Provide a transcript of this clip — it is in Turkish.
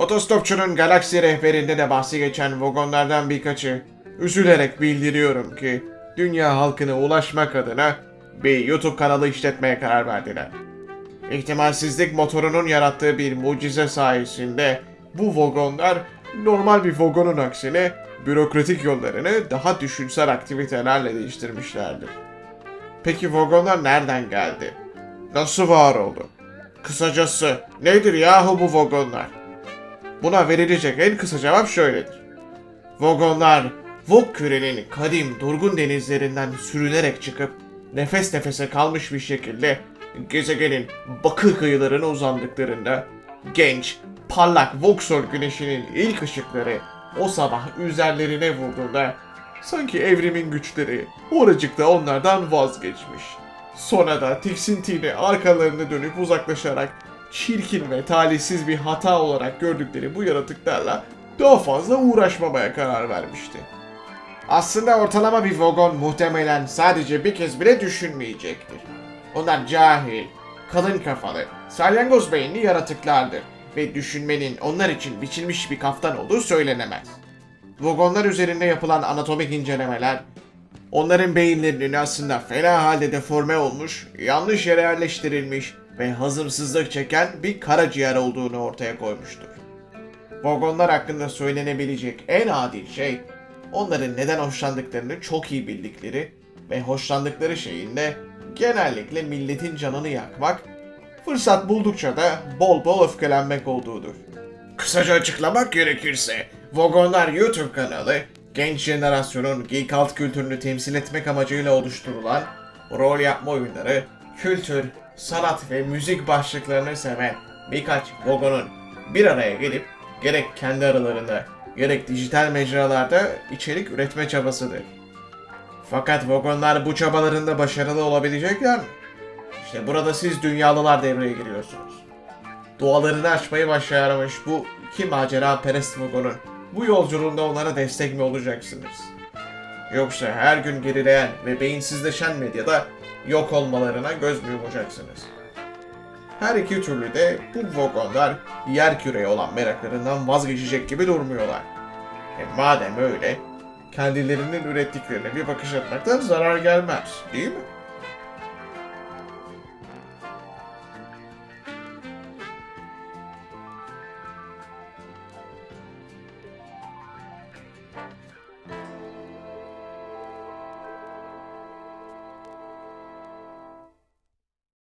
Otostopçunun galaksi rehberinde de bahsi geçen vagonlardan birkaçı üzülerek bildiriyorum ki dünya halkına ulaşmak adına bir YouTube kanalı işletmeye karar verdiler. İhtimalsizlik motorunun yarattığı bir mucize sayesinde bu vagonlar normal bir vagonun aksine bürokratik yollarını daha düşünsel aktivitelerle değiştirmişlerdir. Peki vagonlar nereden geldi? Nasıl var oldu? Kısacası nedir yahu bu vagonlar? Buna verilecek en kısa cevap şöyledir. Vagonlar, Vok kürenin kadim durgun denizlerinden sürünerek çıkıp nefes nefese kalmış bir şekilde gezegenin bakır kıyılarına uzandıklarında genç, parlak Vauxhall güneşinin ilk ışıkları o sabah üzerlerine vurduğunda sanki evrimin güçleri oracıkta onlardan vazgeçmiş. Sonra da tiksintiyle arkalarını dönüp uzaklaşarak çirkin ve talihsiz bir hata olarak gördükleri bu yaratıklarla daha fazla uğraşmamaya karar vermişti. Aslında ortalama bir vagon muhtemelen sadece bir kez bile düşünmeyecektir. Onlar cahil, kalın kafalı, salyangoz beyinli yaratıklardır ve düşünmenin onlar için biçilmiş bir kaftan olduğu söylenemez. Vagonlar üzerinde yapılan anatomik incelemeler, onların beyinlerinin aslında fena halde deforme olmuş, yanlış yere yerleştirilmiş ve hazımsızlık çeken bir karaciğer olduğunu ortaya koymuştur. Vagonlar hakkında söylenebilecek en adil şey, onların neden hoşlandıklarını çok iyi bildikleri ve hoşlandıkları şeyin de genellikle milletin canını yakmak, fırsat buldukça da bol bol öfkelenmek olduğudur. Kısaca açıklamak gerekirse, Vagonlar YouTube kanalı, genç jenerasyonun geek alt kültürünü temsil etmek amacıyla oluşturulan rol yapma oyunları, kültür, sanat ve müzik başlıklarını seven birkaç Vagon'un bir araya gelip gerek kendi aralarında gerek dijital mecralarda içerik üretme çabasıdır. Fakat Vagonlar bu çabalarında başarılı olabilecekler mi? İşte burada siz dünyalılar devreye giriyorsunuz. Dualarını açmayı başarmış bu iki macera perest vagonun bu yolculuğunda onlara destek mi olacaksınız? Yoksa her gün gerileyen ve beyinsizleşen medyada yok olmalarına göz mü yumacaksınız? Her iki türlü de bu vagonlar yer küreye olan meraklarından vazgeçecek gibi durmuyorlar. E madem öyle, kendilerinin ürettiklerine bir bakış atmaktan zarar gelmez, değil mi?